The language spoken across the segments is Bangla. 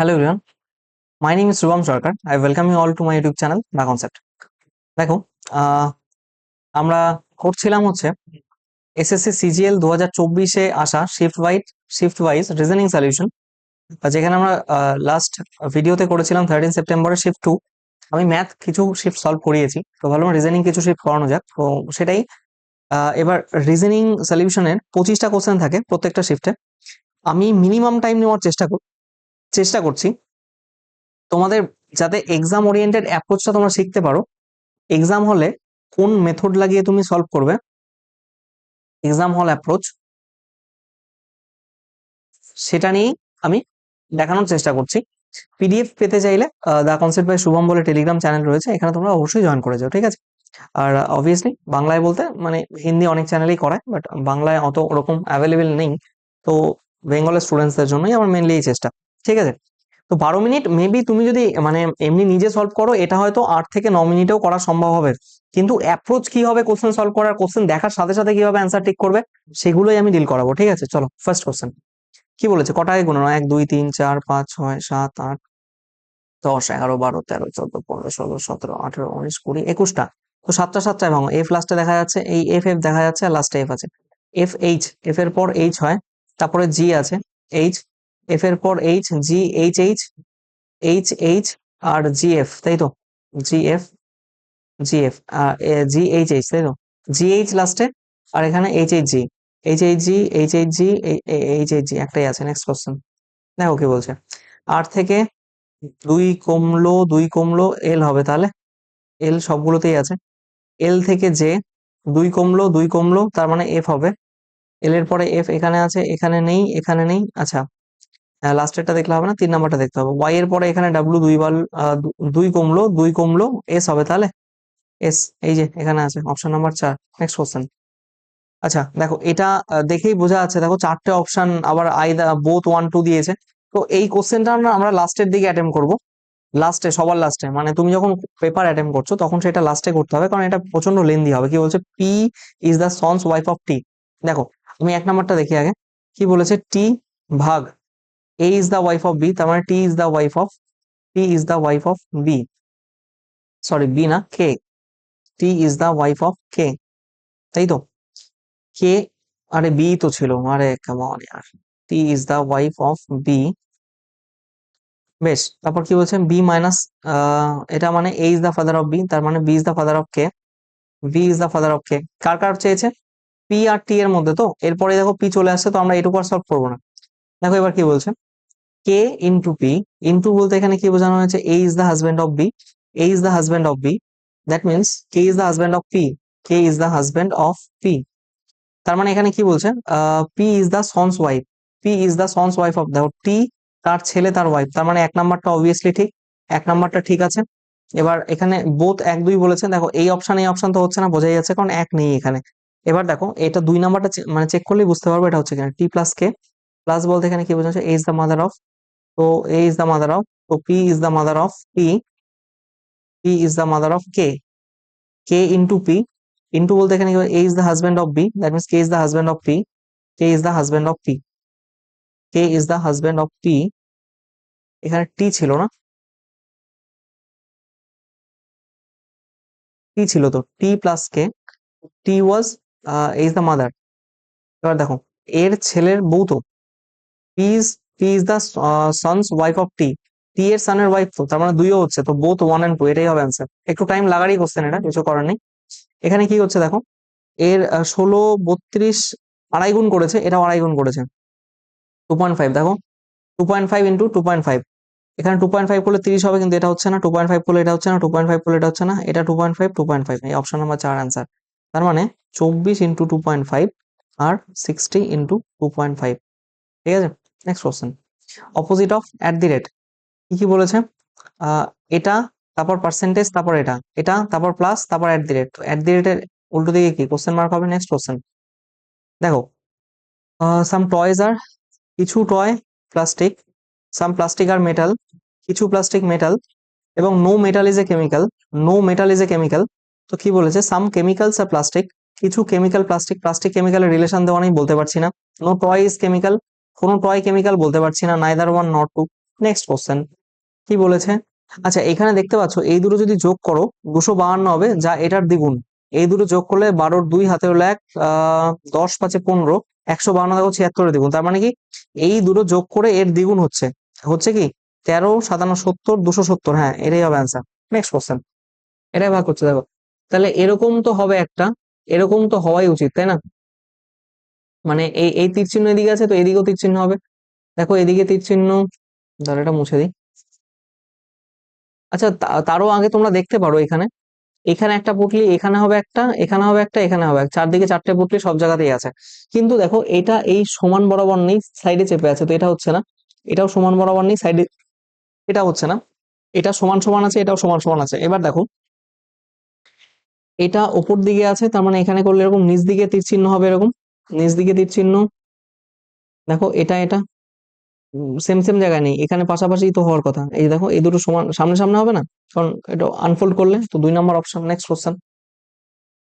Hello everyone, my name is Shubham Sarkar I welcome you all to my YouTube channel The Concept. দেখো আমরা করছিলাম হচ্ছে এসএসসি সিজিএল দু হাজার চব্বিশে আসা shift wise shift wise reasoning solution যেখানে আমরা লাস্ট ভিডিওতে করেছিলাম থার্টিন সেপ্টেম্বরে শিফট টু আমি ম্যাথ কিছু শিফট সলভ করিয়েছি তো ভাবলাম রিজনিং কিছু শিফট করানো যাক। তো সেটাই এবার রিজনিং সলিউশনের পঁচিশটা কোশ্চেন থাকে প্রত্যেকটা শিফটে আমি মিনিমাম টাইম নেওয়ার চেষ্টা কর চেষ্টা করছি। তোমাদের যাতে এক্সাম ওরিয়েন্টেড অ্যাপ্রোচটা তোমরা শিখতে পারো। এক্সাম হলে কোন মেথড লাগিয়ে তুমি সলভ করবে? এক্সাম হল অ্যাপ্রোচ সেটা নিয়েই আমি দেখানোর চেষ্টা করছি। পিডিএফ পেতে চাইলে দা কনসেপ্ট বাই শুভম বলে টেলিগ্রাম চ্যানেল রয়েছে। এখানে তোমরা অবশ্যই জয়েন করে যাও, ঠিক আছে? আর অবভিয়াসলি বাংলায় বলতে মানে হিন্দি অনেক চ্যানেলেই করায় বাট বাংলায় অত ওরকম অ্যাভেলেবেল নেই। তো বেঙ্গলের স্টুডেন্টসদের জন্যই আমার মেনলি এই চেষ্টা। ঠিক আছে? তো বারো মিনিট মেবি তুমি যদি মানে এমনি নিজে সলভ করো, এটা হয়তো আট থেকে ন মিনিটেও করা সম্ভব হবে। কিন্তু অ্যাপ্রোচ কি হবে কোশ্চেন সলভ করার কোশ্চেন দেখার সাথে সাথে কীভাবে অ্যান্সার ঠিক করবে, সেগুলোই আমি ডিল করাবো, ঠিক আছে? চলো ফার্স্ট কোশ্চেন কি বলেছে? কটায় গুণন? এক, দুই, তিন, চার, পাঁচ, ছয়, সাত, আট, দশ, এগারো, বারো, তেরো, চোদ্দ, পনেরো, ষোলো, সতেরো, আঠেরো, উনিশ, কুড়ি, একুশটা। তো সাতটা সাতটায় ভাঙো এফ লাস্টে দেখা যাচ্ছে, এই এফ এফ দেখা যাচ্ছে, আর লাস্টে এফ আছে। এফ এইচ এফ এর পর এইচ হয়, তারপরে জি আছে এইচ এফ এর পর H G H H H H আর জি এফ তাই তো? জি এফ জি এফ আর জি এইচ এইচ তাই তো? জি এইচ লাস্টে আর এখানে H H G H H G H H G H H G একটাই আছে নেক্সট কোশ্চেন দেখো কি বলছে। আট থেকে দুই কমলো দুই কমলো এল হবে তাহলে? এল সবগুলোতেই আছে। এল থেকে জে দুই কমলো দুই কমলো, তার মানে এফ হবে। এল এর পরে এফ এখানে আছে, এখানে নেই এখানে নেই আচ্ছা। লাস্টেরটা দেখলে হবে না, তিন নাম্বারটা দেখতে হবে। ওয়াই এর পরে এখানে ডাব্লু দুই বাল দুই কমলো দুই কমলো এস হবে তাহলে? এস এই যে, এখানে আছে অপশন নাম্বার চার নেক্সট কোশ্চেন আচ্ছা দেখো, এটা দেখেই বোঝা যাচ্ছে, দেখো, চারটে অপশন আবার আই বোথ ওয়ান টু দিয়েছে। তো এই কোশ্চেনটা আমরা লাস্টের দিকে অ্যাটেম্প করব। লাস্টে সবার লাস্টে মানে তুমি যখন পেপার অ্যাটেম্প করছ, তখন সেটা লাস্টে করতে হবে, কারণ এটা প্রচণ্ড লেন্দি হবে। কি বলছে? P is the son's wife of T দেখো, আমি এক নাম্বারটা দেখি আগে। কি বলেছে? টি ভাগ A is the wife of B তার মানে T is the wife of T is the wife of B sorry B না K T is the wife of K তাই তো? কে আরে বি তো ছিল, আরে কেমন ইয়ার T is the wife of B বেশ, তারপর কি বলছেন? বি মাইনাস এটা মানে A is the father of B তার মানে B is the father of K B is the father of K কার কার চেয়েছে পি আর টি এর মধ্যে তো? এরপরে দেখো পি চলে আসছে, তো আমরা এটুকু আর সলভ করব না। দেখো এবার কি বলছে? কে ইন্টু পি ইন্টু বলতে এখানে কি বোঝানো হয়েছে? A is the husband of B A is the husband of B that means K is the husband of P K is the husband of P তার মানে এখানে কি বলছে? P is the son's wife P is the son's wife of দেখো টি তার ছেলে তার ওয়াইফ তার মানে এক নাম্বারটা অবভিয়াসলি ঠিক, এক নাম্বারটা ঠিক আছে। এবার এখানে বোথ এক দুই বলেছেন, দেখো এই অপশন এই অপশন তো হচ্ছে না, বোঝাই যাচ্ছে কারণ এক নেই এখানে। এবার দেখো, এটা দুই নাম্বারটা মানে চেক করলেই বুঝতে পারব এটা হচ্ছে এখানে টি প্লাস কে প্লাস বলতে এখানে কি বোঝাচ্ছে A is the mother of তো A is the mother of তো P is the mother of P P is the mother of K K into P into বলতে এখানে A is the husband of B that means K is the husband of P K is the husband of P K is the husband of P এখানে টি ছিল না টি ছিল তো T plus K T was is the mother এবার দেখো, এর ছেলের বউ তো P is P is the son's wife of T T এর সানের ওয়াইফ তো তার মানে দুইও হচ্ছে তো বোথ ওয়ান অ্যান্ড টু এটাই হবে অ্যান্সার একটু টাইম লাগারই কোশ্চেন এটা কিছু করার নেই এখানে কি হচ্ছে দেখো এর ষোলো বত্রিশ আড়াই গুণ করেছে এটাও আড়াই গুণ করেছে টু পয়েন্ট ফাইভ দেখো two point five into two point five এখানে টু পয়েন্ট ফাইভ করলে তিরিশ হবে কিন্তু এটা হচ্ছে না টু পয়েন্ট ফাইভ করলে এটা হচ্ছে না টু পয়েন্ট ফাইভ করলে এটা হচ্ছে না এটা two point five two point five এই অপশন নাম্বার চার অ্যান্সার তার মানে চব্বিশ ইন্টু টু পয়েন্ট ফাইভ আর sixty into two point five ঠিক আছে next question opposite of at the rate কি কি বলেছে? এটা, তারপর পার্সেন্টেজ তারপর এটা। এটা, তারপর প্লাস তারপর অ্যাট দি রেট তো অ্যাট দি রেটের উল্টো দিকে কি? কোশ্চেন মার্ক হবে নেক্সট কোশ্চেন দেখো সাম টয়েজ আর কিছু toy plastic some plastic are metal কিছু প্লাস্টিক মেটাল এবং no metal is a chemical no metal is a chemical তো কি বলেছে? সাম কেমিক্যালস আর প্লাস্টিক কিছু কেমিক্যাল প্লাস্টিক প্লাস্টিক কেমিক্যালের রিলেশন দেওয়া নেই, বলতে পারছি না। নো টয় ইজ কেমিক্যাল কোনো টয় কেমিক্যাল বলতে পারছি না neither one not two next question কি বলেছে? আচ্ছা এখানে দেখতে পাচ্ছ, এই দুটো যদি যোগ করো, দুশো বাহান্ন হবে, যা এটার দ্বিগুণ। এই দুটো যোগ করলে বারোর দুই হাতে হলো এক দশ পাঁচে পনেরো, একশো বাহান্ন দেখো ছিয়াত্তরের দ্বিগুণ। তার মানে কি, এই দুটো যোগ করে এর দ্বিগুণ হচ্ছে। হচ্ছে কি, তেরো, সাতান্ন, সত্তর, দুশো সত্তর হ্যাঁ এটাই হবে অ্যান্সার নেক্সট কোশ্চেন এটাই ভাগ করছে দেখো। তাহলে এরকম তো হবে একটা, এরকম তো হওয়াই উচিত, তাই না? মানে এই এই তীর চিহ্ন এদিকে আছে, তো এদিকেও তীর চিহ্ন হবে। দেখো এদিকে তীর চিহ্ন ধর এটা মুছে দিই। আচ্ছা তারও আগে তোমরা দেখতে পারো এখানে। এখানে একটা পুটলি, এখানে হবে একটা, এখানে হবে একটা, এখানে হবে চারদিকে চারটে পুটলি সব জায়গাতেই আছে। কিন্তু দেখো, এটা এই সমান বরাবর নেই সাইডে চেপে আছে, তো এটা হচ্ছে না। এটাও সমান বরাবর নেই সাইডে এটা হচ্ছে না। এটা সমান সমান আছে, এটাও সমান সমান আছে। এবার দেখো, এটা ওপর দিকে আছে, তার মানে এখানে করলে এরকম, নিচ দিকে তীর চিহ্ন হবে এরকম। নিচ দিকে তীর চিহ্ন। দেখো, এটা এটা। সেম সেম জায়গায় নেই। এখানে পাশাপাশি তো হওয়ার কথা। এই দেখো, এই দুটো সমান সামনে সামনে হবে না? কারণ এটা আনফোল্ড করলে তো দুই নম্বর option next question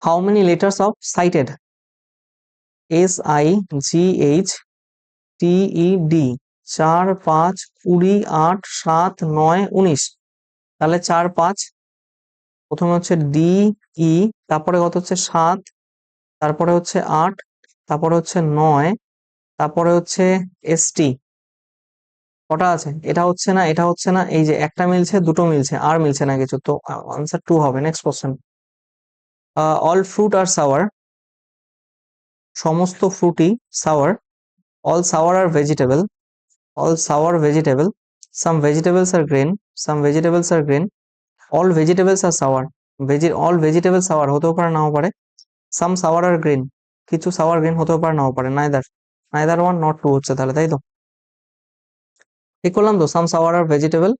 how many letters of sighted S I G H T E D চার, পাঁচ, কুড়ি, আট, সাত, নয়, উনিশ। তাহলে চার, পাঁচ। প্রথমে হচ্ছে ডি ই তারপরে কত হচ্ছে? সাত। তারপরে হচ্ছে আট। তারপরে হচ্ছে নয়, তারপরে হচ্ছে এস টি কটা আছে? এটা হচ্ছে না, এটা হচ্ছে না, এই যে একটা মিলছে, দুটো মিলছে, আর মিলছে না কিছু, তো আনসার টু হবে next question all fruit are sour সমস্ত ফ্রুটই sour all sour are vegetable all sour vegetable some vegetables are grain some vegetables are grain all vegetables are sour veggie all vegetable sour হতেও পারে, নাও পারে। সাম সাওয়ার আর গ্রিন কিছু সাওয়ার গ্রিন হতেও পারে, নাও পারে। Neither neither one not two হচ্ছে তাহলে, তাই তো? ঠিক করলাম তো? Some sour are vegetable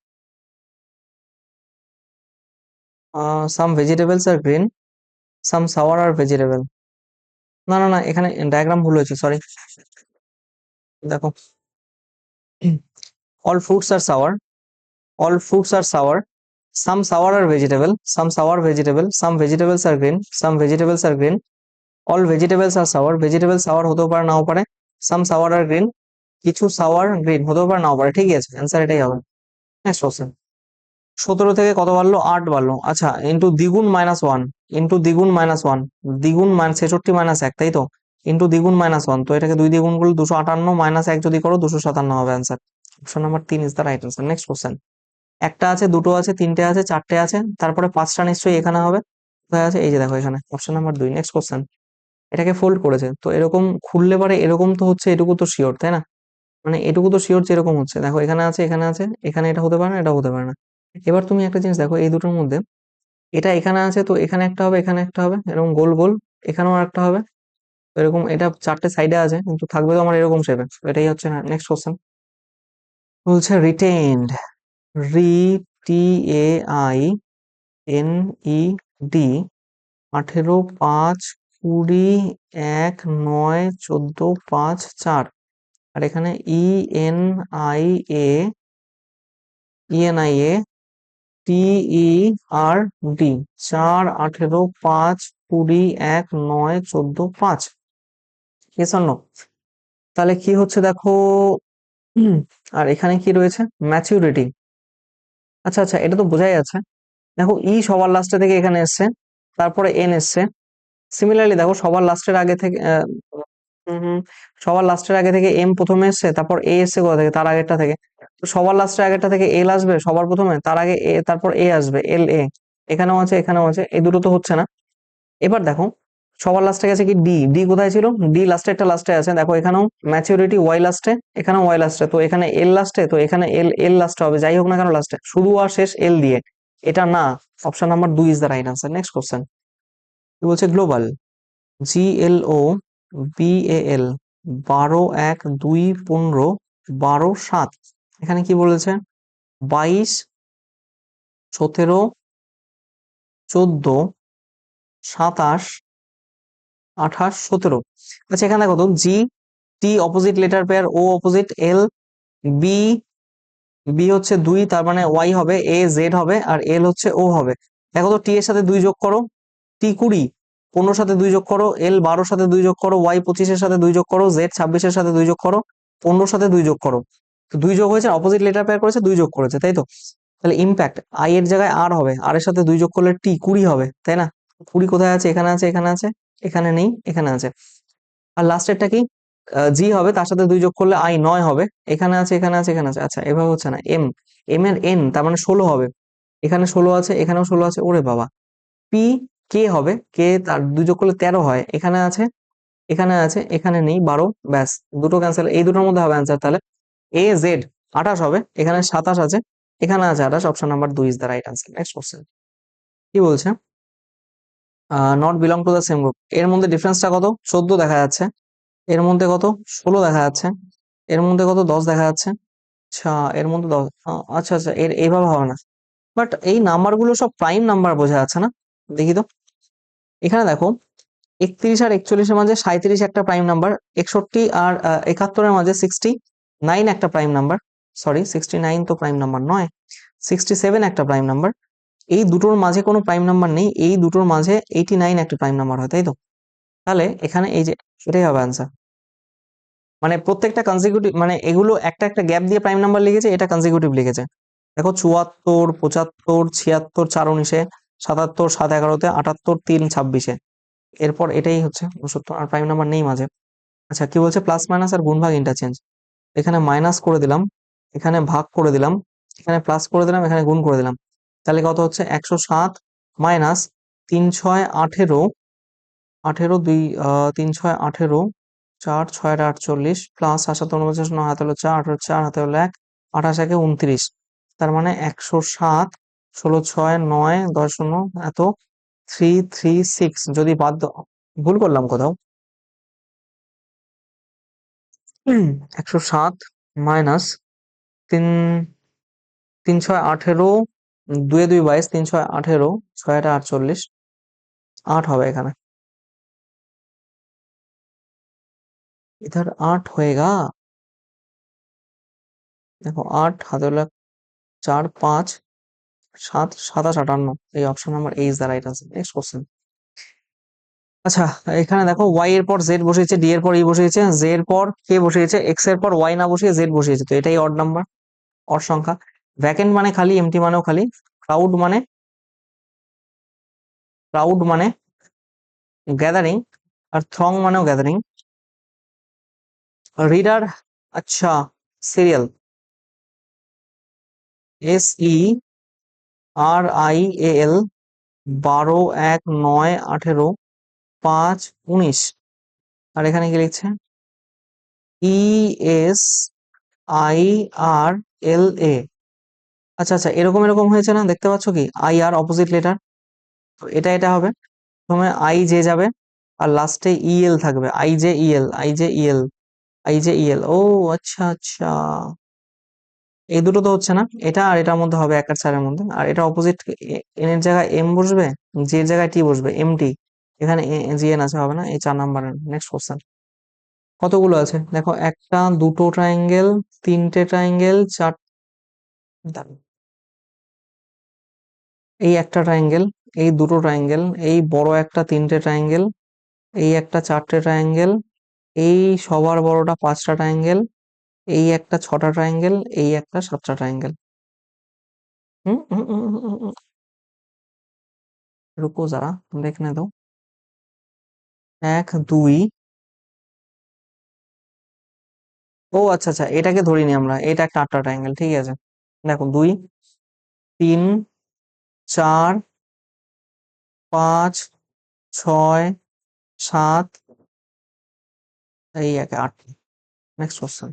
some vegetables are green some sour are vegetable না না না, এখানে ডায়াগ্রাম ভুল হয়েছে সরি দেখো। All fruits are sour all fruits are sour some sour are vegetable some sour vegetable some vegetables are green some vegetables are green all vegetables are sour vegetable sour হতেও পারে, নাও পারে। সাম সাওয়ার আর গ্রিন কিছু সাওয়ার গ্রিন হতেও পারে, নাও পারে। ঠিকই আছে অ্যান্সার এটাই হবে। নেক্সট কোশ্চেন সতেরো থেকে কত বাড়লো? আট বাড়লো। আচ্ছা ইন্টু দ্বিগুণ মাইনাস ওয়ান ইন্টু দ্বিগুণ মাইনাস ওয়ান দ্বিগুণ মান ছেষট্টি মাইনাস এক, তাই তো? ইন্টু দ্বিগুণ মাইনাস ওয়ান তো এটাকে দুই দ্বিগুণ করলে দুশো আটান্ন মাইনাস এক যদি করো, দুশো সাতান্ন হবে অ্যান্সার অপশন নাম্বার তিন is the right answer next question একটা আছে, দুটো আছে, তিনটে আছে, চারটে আছে, তারপরে পাঁচটা নিশ্চয়ই এখানে হবে। কোথায় আছে? এই যে দেখো এখানে। অপশন নাম্বার দুই। নেক্সট কোশ্চেন এটাকে ফোল্ড করেছে। তো এরকম খুললে পারে এরকম তো হচ্ছে, এটুকু তো শিওর তাই না? মানে এটুকু তো শিওর যেরকম হচ্ছে। দেখো, এখানে আছে এখানে আছে, এখানে এটা হতে পারে না, এটা হতে পারে না। এবার তুমি একটা জিনিস দেখো, এই দুটোর মধ্যে, এটা এখানে আছে, তো এখানে একটা হবে, এখানে একটা হবে, এরকম গোল গোল, এখানেও একটা হবে। এরকম, এটা চারটে সাইডে আছে, কিন্তু থাকবে তো আমার এরকম শেপে এটাই হচ্ছে না নেক্সট কোশ্চেন বলছে retained re T A I N E D আঠেরো পাঁচ কুড়ি, এক, নয়, চোদ্দ, পাঁচ, চার। আর এখানে E N I A ENIA TE R D চার, আঠেরো, পাঁচ, কুড়ি, এক, নয়, চোদ্দ, পাঁচ। ইয়েস তাহলে কি হচ্ছে দেখো? আর এখানে কি রয়েছে? ম্যাচিউরিটি আচ্ছা আচ্ছা এটা তো বোঝাই আছে দেখো ই সবার লাস্টে থেকে এখানে এসছে, তারপরে এন এসছে। সিমিলারলি দেখো, সবার লাস্টের আগে থেকে সবার লাস্টের আগে থেকে এম প্রথমে এসছে, তারপর এ এসছে কোথা থেকে? তার আগেরটা থেকে। তো সবার লাস্টের আগেরটা থেকে এল আসবে, সবার প্রথমে, তার আগে এ তারপর এ আসবে এল এ এখানেও আছে এখানেও আছে, এই দুটো তো হচ্ছে না। এবার দেখো, সবার লাস্টে গেছে কি ডি ডি কোথায় ছিল? ডি লাস্টে একটা লাস্টে আছে। দেখো, এখানেও ম্যাচিউরিটি ওয়াই লাস্টে এখানেও ওয়াই লাস্টে তো এখানে এল লাস্টে তো এখানে এল এল লাস্টে হবে। যাই হোক না কেন লাস্টে শুরু আর শেষ এল দিয়ে। এটা না। অপশন নাম্বার দুই is the right answer next question বলছে? Global G L O B A L বারো এক দুই পনেরো বারো সাত। এখানে কি বলেছে? বাইশ, সতেরো, চোদ্দ, সাতাশ, আঠাশ, সতেরো। আচ্ছা এখানে দেখো তো G T opposite letter pair ও অপোজিট এল বি বি হচ্ছে দুই, তার মানে ওয়াই হবে এ জেড হবে, আর এল হচ্ছে ও হবে। দেখো তো টি এর সাথে দুই যোগ করো। টি কুড়ি পনেরোর সাথে দুই যোগ করো, এল বারোর সাথে দুই যোগ করো, ওয়াই পঁচিশের সাথে দুই যোগ করো, জেড ছাব্বিশের সাথে দুই যোগ করো পনেরোর সাথে দুই যোগ করো। তো দুই যোগ হয়েছে অপোজিট লেটার পেয়ার করেছে, দুই যোগ করেছে, তাই তো? তাহলে ইম্প্যাক্ট আই এর জায়গায় আর হবে আর এর সাথে দুই যোগ করলে টি কুড়ি হবে, তাই না? কুড়ি কোথায় আছে? এখানে আছে এখানে আছে, এখানে নেই, এখানে আছে। আর লাস্টেরটা কি? জি হবে, তার সাথে দুই যোগ করলে আই নয় হবে, এখানে আছে এখানে আছে এখানে আছে আচ্ছা এভাবে হচ্ছে না এম এম এর এন তার মানে ষোলো হবে। এখানে ষোলো আছে, এখানেও ষোলো আছে, ওরে বাবা। পি কে হবে? কে তার দুই করলে তেরো হয়? এখানে আছে এখানে আছে, এখানে নেই, বারো, ব্যাস। দুটো ক্যান্সেল এই দুটোর মধ্যে হবে অ্যান্সার তাহলে এ জেড আঠাশ হবে। এখানে সাতাশ আছে, এখানে আছে আঠাশ অপশন নাম্বার দুই is the right answer next question কি বলছে? Not belong to the same group এর মধ্যে ডিফারেন্সটা কত? চোদ্দ দেখা যাচ্ছে। এর মধ্যে কত? ষোলো দেখা যাচ্ছে। এর মধ্যে কত? দশ দেখা যাচ্ছে। আচ্ছা এর মধ্যে দশ আচ্ছা আচ্ছা এর এইভাবে হবে না। বাট এই নাম্বারগুলো সব প্রাইম নাম্বার বোঝা যাচ্ছে না। দেখি তো। এখানে দেখো, একত্রিশ আর একচল্লিশের মাঝে সাঁত্রিশ একটা প্রাইম নাম্বার একষট্টি আর একাত্তরের মাঝে সিক্সটি নাইন একটা prime number sorry sixty nine তো প্রাইম নাম্বার নয় সিক্সটি সেভেন একটা প্রাইম নাম্বার এই দুটোর মাঝে কোনো প্রাইম নাম্বার নেই, এই দুটোর মাঝে এইটি নাইন একটা প্রাইম নাম্বার হয়, তাই তো? তাহলে এখানে এই যে, এটাই হবে আনসার মানে প্রত্যেকটা কনজিকিউটিভ মানে এগুলো একটা একটা গ্যাপ দিয়ে প্রাইম নাম্বার লিখেছে, এটা কনজিকিউটিভ লিখেছে। দেখো চুয়াত্তর, পঁচাত্তর, ছিয়াত্তর, চার উনিশে সাতাত্তর, সাত এগারোতে, আটাত্তর, তিন, ছাব্বিশে। এরপর এটাই হচ্ছে উনসত্তর আর প্রাইম নাম্বার নেই মাঝে। আচ্ছা কি বলছে? প্লাস মাইনাস আর গুণ ভাগ ইন্টারচেঞ্জ এখানে মাইনাস করে দিলাম, এখানে ভাগ করে দিলাম, এখানে প্লাস করে দিলাম, এখানে গুণ করে দিলাম। তাহলে কত হচ্ছে? একশো সাত মাইনাস তিন ছয় আঠেরো আঠেরো দুই তিন ছয় আঠেরো, চার ছয় আট আটচল্লিশ প্লাস সাতাত্তর উনপঞ্চাশ নয় হাতে হলো চার, আঠারো চার, হাতে হলো এক, আঠাশ একে উনত্রিশ। তার মানে একশো সাত ষোলো ছয় নয় দশ শূন্য এত থ্রি থ্রি সিক্স যদি বাদ দাও ভুল করলাম কোথাও একশো সাত মাইনাস তিন তিন ছয় আঠেরো দুয়ে দুই বাইশ তিন ছয় আঠেরো ছয় আট আটচল্লিশ আট হবে এখানে इधर आठ होएगा দেখো আট হাতে হলো এক, চার পাঁচ সাত, সাতাশ, আটান্ন, এই option number A is the right আছে নেক্সট কোশ্চেন আচ্ছা এখানে দেখো ওয়াই এর পর জেড বসিয়েছে ডি এর পর ই বসিয়েছে জে এর পর কে বসিয়েছে এক্সের পর ওয়াই না বসিয়ে জেড বসিয়েছে, তো এটাই অড নাম্বার অড সংখ্যা। ভ্যাকেন্ট মানে খালি এমটি মানেও খালি ক্রাউড মানে ক্রাউড মানে গ্যাদারিং আর থ্রং মানেও গ্যাদারিং রিডার আচ্ছা serial S E R I A L বারো এক নয় আঠেরো পাঁচ উনিশ। আর এখানে কি লিখছে? ই এস আই আর এল এ আচ্ছা আচ্ছা এরকম এরকম হয়েছে না? দেখতে পাচ্ছ কি? আই আর অপোজিট লেটার তো এটা এটা হবে। প্রথমে আই জে যাবে, আর লাস্টে ইএল থাকবে। I J EL I J EL I J EL ও আচ্ছা আচ্ছা। এই দুটো তো হচ্ছে না। এটা আর এটার মধ্যে হবে এক আর চারের মধ্যে। আর এটা অপোজিট এন এর জায়গায় এম বসবে জি এর জায়গায় টি বসবে এম টি এখানে জি এন আছে, হবে না? এই চার নাম্বারের নেক্সট কোশ্চেন কতগুলো আছে? দেখো, একটা, দুটো ট্রায়াঙ্গেল তিনটে ট্রায়াঙ্গেল চার এই একটা ট্রায়াঙ্গেল এই দুটো ট্রায়াঙ্গেল এই বড় একটা তিনটে ট্রায়াঙ্গেল এই একটা চারটে ট্রায়াঙ্গেল এই সবার বড়টা পাঁচটা ট্রায়াঙ্গেল এই একটা ছটা ট্রায়াঙ্গেল এই একটা সাতটা ট্রায়াঙ্গেল। রুকো যারা দেখনে দাও। এক, দুই। ও আচ্ছা আচ্ছা এটাকে ধরিনি আমরা, এটা একটা আটটা ট্রায়াঙ্গেল ঠিক আছে। দেখো, দুই, তিন, চার, পাঁচ, ছয়, সাত, এই একে আট। নেক্সট কোশ্চেন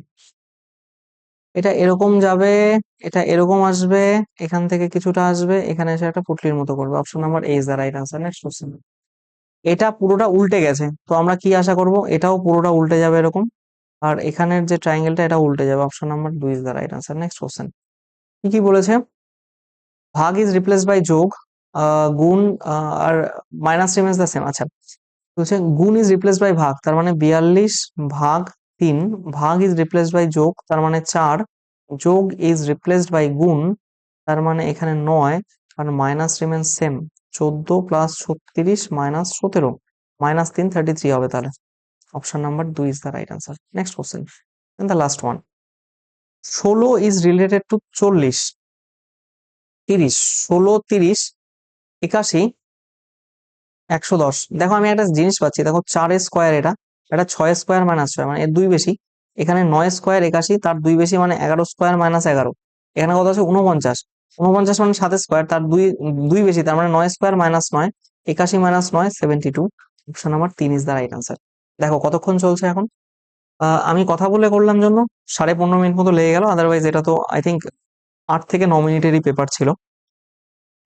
এটা এরকম যাবে, এটা এরকম আসবে, এখান থেকে কিছুটা আসবে, এখানে এসে একটা পুটলির মতো করবে। Option number A is the right answer next question এটা পুরোটা উল্টে গেছে। তো আমরা কি আশা করব? এটাও পুরোটা উল্টে যাবে এরকম। আর এখানের যে ট্রায়াঙ্গেলটা এটা উল্টে যাবে। অপশন নাম্বার দুই is the right answer next question কি কি বলেছে? ভাগ ইজ রিপ্লেস বাই যোগ গুণ আর মাইনাস রিমেন্স দ্য সেম আচ্ছা বলছে গুণ ইজ রিপ্লেস বাই ভাগ, তার মানে বিয়াল্লিশ ভাগ তিন, ভাগ ইজ রিপ্লেসড বাই যোগ, তার মানে চার। যোগ ইজ রিপ্লেসড বাই গুণ, তার মানে এখানে নয় আর মাইনাস রিমেন সেম চোদ্দ প্লাস ছত্রিশ মাইনাস সতেরো। মাইনাস তিন থার্টি থ্রি হবে তাহলে। অপশন নাম্বার দুই is the right answer next question the last one ষোলো ইজ রিলেটেড টু চল্লিশ। তিরিশ, ষোলো, তিরিশ, একাশি, একশো দশ। দেখো আমি একটা জিনিস পাচ্ছি। দেখো চার স্কোয়ার এটা। এটা ছয় স্কোয়ার মাইনাস ছয় মানে এর দুই বেশি। এখানে নয় স্কোয়ার একাশি, তার দুই বেশি মানে এগারো স্কোয়ার মাইনাস এগারো। এখানে কত আছে? উনপঞ্চাশ উনপঞ্চাশ মানে সাত স্কোয়ার তার দুই দুই বেশি, তার মানে নয় স্কোয়ার মাইনাস নয়, একাশি মাইনাস নয় সেভেন্টি টু অপশন নাম্বার তিন ইজ দ্য রাইট আনসার দেখো কতক্ষণ চলছে এখন? আমি কথা বলে করলাম জন্য, সাড়ে পনেরো মিনিট মতো লেগে গেল আদারওয়াইজ এটা তো আই থিঙ্ক আট থেকে ন মিনিটেরই পেপার ছিল।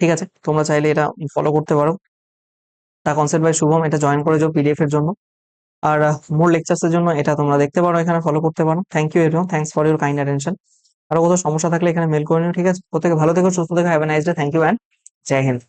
ঠিক আছে? তোমরা চাইলে এটা ফলো করতে পারো। দা কনসেপ্ট বাই শুভম, এটা জয়েন করে যাও পিডিএফ এর জন্য। আর মোর লেকচার্স এর জন্য এটা তোমরা দেখতে পারো, এখানে ফলো করতে পারো। Thank you everyone thanks for your kind attention আরও কোথাও সমস্যা থাকলে এখানে মেল করে নিও, ঠিক আছে? প্রত্যেকে ভালো থেকো, সুস্থ থেকো have a nice day thank you and Joy Hind